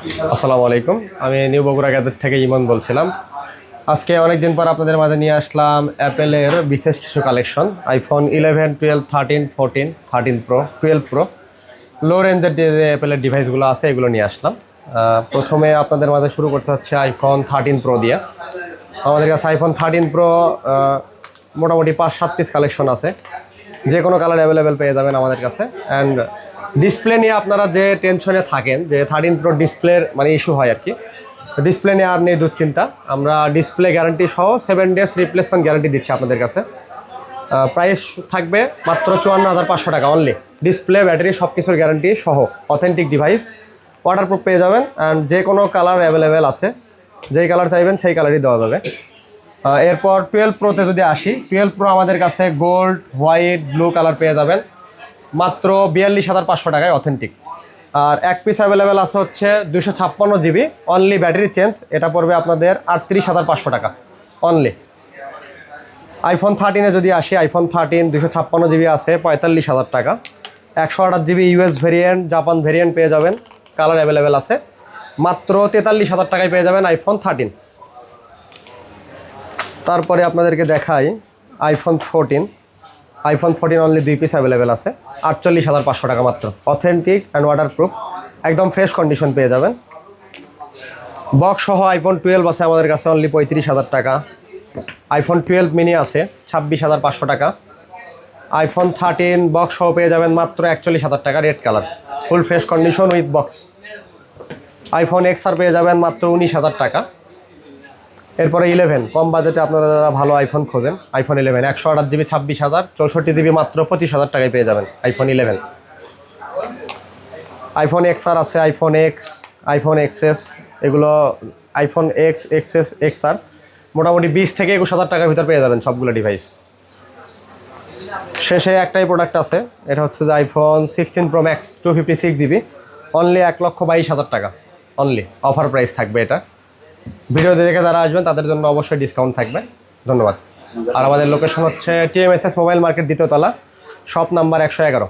আসসালামু আলাইকুম। আমি নিউ বগুড়া গ্যাদের থেকে ইমন বলছিলাম। আজকে অনেকদিন পর আপনাদের মাঝে নিয়ে আসলাম অ্যাপেলের বিশেষ কিছু collection. IPhone eleven twelve thirteen fourteen thirteen pro twelve pro low রেঞ্জের যে অ্যাপেলের ডিভাইসগুলো আছে, এগুলো নিয়ে আসলাম। প্রথমে আপনাদের মাঝে শুরু করতে হচ্ছে আইফোন থার্টিন প্রো দিয়ে। আমাদের কাছে আইফোন থার্টিন প্রো মোটামুটি পাঁচ, সাত পিস কালেকশন আছে। যে কোনো কালার অ্যাভেলেবেল পেয়ে যাবেন আমাদের কাছে। অ্যান্ড ডিসপ্লে নিয়ে আপনারা যে টেনশনে থাকেন, যে থার্টিন প্রো ডিসপ্লের মানে ইস্যু হয় আর কি ডিসপ্লে নিয়ে আর নেই দুশ্চিন্তা। আমরা ডিসপ্লে গ্যারান্টি সহ সেভেন ডেজ রিপ্লেসমেন্ট গ্যারান্টি দিচ্ছি আপনাদের কাছে। প্রাইস থাকবে মাত্র চুয়ান্ন হাজার পাঁচশো টাকা অনলি ডিসপ্লে ব্যাটারি সব কিছুর গ্যারান্টি সহ অথেন্টিক ডিভাইস ওয়াটারপ্রুফ পেয়ে যাবেন অ্যান্ড যে কোনো কালার অ্যাভেলেবেল আছে, যেই কালার চাইবেন সেই কালারই দেওয়া যাবে। এরপর টুয়েলভ প্রোতে যদি আসি টুয়েলভ প্রো আমাদের কাছে গোল্ড হোয়াইট ব্লু কালার পেয়ে যাবেন। মাত্র বিয়াল্লিশ হাজার পাঁচশো টাকায় অথেন্টিক আর এক পিস অ্যাভেলেবেল আছে হচ্ছে দুশো ছাপ্পান্ন জিবি অনলি ব্যাটারি চেঞ্জ এটা পড়বে আপনাদের আটত্রিশ হাজার পাঁচশো টাকা অনলি আইফোন থার্টিনে যদি আসি আইফোন থার্টিন দুশো ছাপ্পান্ন জিবি আছে, পঁয়তাল্লিশ হাজার টাকা। একশো আঠাশ GB US variant Japan variant পেয়ে যাবেন কালার অ্যাভেলেবেল আছে। মাত্র তেতাল্লিশ হাজার টাকায় পেয়ে যাবেন আইফোন থার্টিন তারপরে আপনাদেরকে দেখাই iPhone fourteen iPhone fourteen only দুই পিস অ্যাভেলেবেল আছে। আটচল্লিশ হাজার পাঁচশো টাকা মাত্র। অথেন্টিক অ্যান্ড ওয়াটারপ্রুফ একদম ফ্রেশ কন্ডিশন পেয়ে যাবেন। বক্স সহ আইফোন টুয়েলভ আছে আমাদের কাছে অনলি পঁয়ত্রিশ হাজার টাকা। আইফোন টুয়েলভ মিনি আছে, ছাব্বিশ হাজার পাঁচশো টাকা। আইফোন থার্টিন বক্স সহ পেয়ে যাবেন মাত্র একচল্লিশ হাজার টাকা red colour full fresh condition with box iPhone X R পেয়ে যাবেন মাত্র উনিশ হাজার টাকা। এরপরে ইলেভেন কম বাজেটে আপনারা যারা ভালো আইফোন খোঁজেন আইফোন ইলেভেন একশো আঠাশ জিবি ছাব্বিশ হাজার, চৌষট্টি জিবি মাত্র পঁচিশ হাজার টাকায় পেয়ে যাবেন iPhone eleven iPhone X R আছে আইফোন এক্স আইফোন এক্সএস এগুলো iPhone X XS X R, মোটামুটি বিশ থেকে একুশ হাজার টাকার ভিতর পেয়ে যাবেন সবগুলো ডিভাইস শেষে একটাই প্রোডাক্ট আছে, এটা হচ্ছে যে iPhone sixteen pro max two fifty six GB only এক লক্ষ বাইশ হাজার টাকা অনলি অফার প্রাইস থাকবে এটা। ভিডিও দেখে যারা আসবেন, তাদের জন্য অবশ্যই ডিসকাউন্ট থাকবে। ধন্যবাদ। আর আমাদের লোকেশন হচ্ছে টিএমএসএস মোবাইল মার্কেট দ্বিতীয়তলা শপ নাম্বার একশো এগারো।